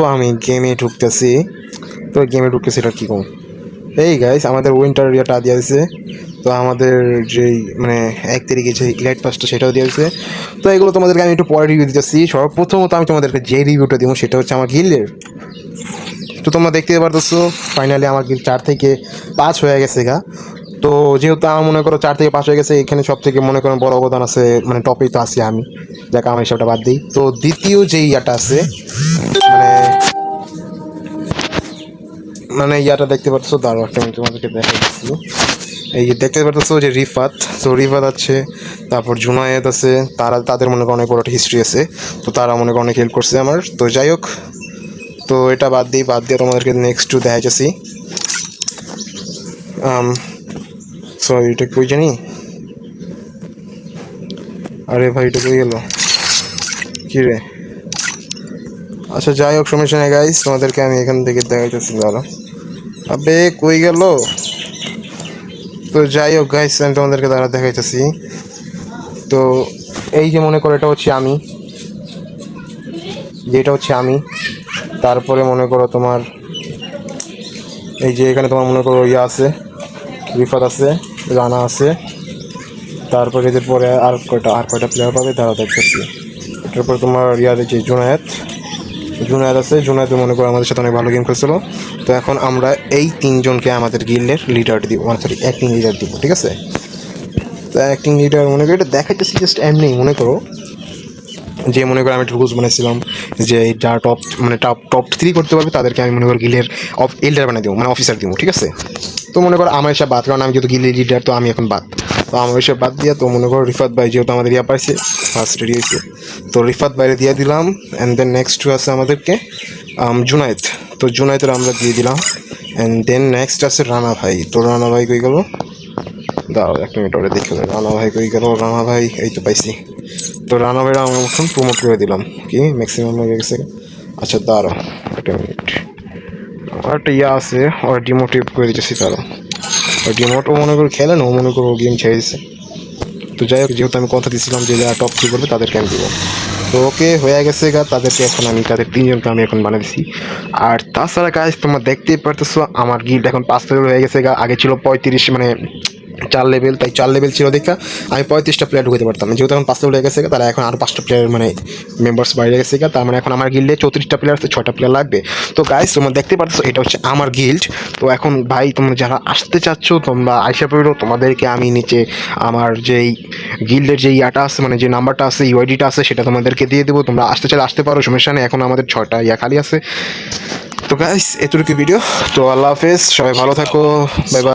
তো আমি গেমে ঢুকতেছি। তো গেমে ঢুকতেছি, এটা কী কম? এই গাইস আমাদের উইন্টার ইয়েটা দিয়ে দিয়েছে তো আমাদের যেই মানে এক তারিখে যে ইলাইট পাসটা সেটাও দিয়ে দিয়েছে তো এগুলো তোমাদেরকে আমি একটু পরে রিভিউ দিতেছি। সর্বপ্রথমত আমি তোমাদেরকে যে রিভিউটা দিব, সেটা হচ্ছে আমার গিল্ডের তো তোমরা দেখতে পারতেছো ফাইনালি আমার গিল্ড চার থেকে পাঁচ হয়ে গেছে গা। তো যেহেতু আমার মনে করো চার থেকে পাঁচ হয়ে গেছে, এখানে সব থেকে মনে করো বড় অবদান আছে মানে টপেই তো আছি আমি। যাকে, আমার হিসাবটা বাদ দিই। তো দ্বিতীয় যে ইয়াটা আছে মানে মানে ইয়াটা দেখতে পাচ্ছ দাঁড়ো একটা মিনিট তোমাদেরকে দেখাচ্ছি এই যে দেখতে পাচ্ছ যে রিফাত, তো রিফাত আছে, তারপর জুনায়েদ আছে, তারা, তাদের মনে অনেক বড় একটা হিস্ট্রি আছে, তো তারা মনে অনেক হেল্প করছে আমার। তো যাই হোক, তো এটা বাদ দিই, বাদ দিয়ে তোমাদেরকে নেক্সট টু দেখা যাচ্ছি সো এটা কই জানি? আরে ভাই, এটা কই গেল? কি রে আচ্ছা যাই হোক, সমস্যা নেই গাইস তোমাদেরকে আমি এখান থেকে দেখাইতেছি দাঁড়া আবে, কই গেল? তো যাই হোক গাইস আমি তোমাদেরকে দাঁড়া দেখাইতেছি। তো এই যে মনে করো, এটা হচ্ছে আমি। যেটা হচ্ছে আমি, তারপরে মনে করো তোমার এই যে এখানে তোমার মনে করো ইয়ে আছে, রিফাত আছে, রানা আছে তারপরে এদের পরে আর কয়টা আর কয়টা প্লেয়ার পাবে তারা দেখতেছি। পরে তোমার ইয়ার যে জুনায়েত জুনায়েত আছে জুনায়েত মনে করো আমাদের সাথে অনেক ভালো গেম খেলছিল। তো এখন আমরা এই তিনজনকে আমাদের গিল্ডের লিডার দিব মানে সরি অ্যাক্টিং লিডার দিব, ঠিক আছে? তো অ্যাক্টিং লিডার মনে করো, এটা দেখাইতেছি জাস্ট এমনি, মনে করো। যে মনে করো আমি রুলস বানাইছিলাম যে যারা টপ মানে টপ টপ থ্রি করতে পারবে তাদেরকে আমি মনে করি গিলের অফ এল্ডার বানিয়ে দেবো মানে অফিসার দিব ঠিক আছে? তো মনে করো আমার এসব বাদ কারণ আমি যেহেতু গিলের লিডার তো আমি এখন বাদ। তো আমার এসব বাদ দিয়ে তো মনে করো রিফাত ভাই যেহেতু আমাদের ইয়া পাইছে ফার্স্ট রেডি হয়েছে। তো রিফাত বাইরে দিয়ে দিলাম অ্যান্ড দেন নেক্সট টু আছে আমাদেরকে আম, জুনায়েদ তো জুনায়েদের আমরা দিয়ে দিলাম অ্যান্ড দেন নেক্সট আছে রানা ভাই। তো রানা ভাই কই গেল? দাঁড়াও এক মিনিট ওরে দেখে। রানা ভাই কই গেল? রানা ভাই, এই তো পাইছি। তো রানা ভাইরা আমি এখন প্রমোট করে দিলাম। কি? ম্যাক্সিমাম হয়ে গেছে? আচ্ছা দাঁড়াও, একটা মিনিট একটা ইয়ে আছে, ওর ডিমোটিভ করে দিতেছি তারা। ওর ডিমোট ও মনে করো খেলেন ও মনে করো গেম ছেড়ে তো যাই হোক, যেহেতু আমি কথা দিয়েছিলাম যে যারা টপ থ্রি করবে, তাদেরকে আমি দেবো। তো ওকে, হয়ে গেছে গা, তাদেরকে এখন আমি, তাদের তিনজনকে আমি এখন বানিয়ে দিছি। আর তাছাড়া কাজ তোমরা দেখতেই পারতেছো, আমার গিল্ড এখন পাঁচ হয়ে গেছে গা। আগে ছিল পঁয়ত্রিশ মানে চার লেভেল তাই চার লেভেল ছিল দেখা। আমি পঁয়ত্রিশটা প্লেয়ার ঢুকতে পারতাম। যেহেতু এখন পাঁচ লেভেল গেছে তারা এখন আর পাঁচটা প্লেয়ার মানে মেম্বার্স বাইরে গেছে তার মানে এখন আমার গিল্ডে চৌত্রিশটা প্লেয়ার আছে ছটা প্লেয়ার লাগবে। তো গাইস তোমরা দেখতে পাচ্ছ এটা হচ্ছে আমার গিল্ড তো এখন ভাই, তোমরা যারা আসতে চাচ্ছ, তোমরা আইসা পড়ো। তোমাদেরকে আমি নিচে আমার যেই গিল্ডের যে ইয়াটা আছে মানে যে নাম্বারটা আছে ইউআইডিটা আছে, সেটা তোমাদেরকে দিয়ে দেবো। তোমরা আসতে চাইলে আসতে পারো, সমস্যা নেই। এখন আমাদের ছটা ইয়া খালি আছে। তো গাইস এতটুকু ভিডিও তো আল্লাহ হাফেজ, সবাই ভালো থাকো। Bye bye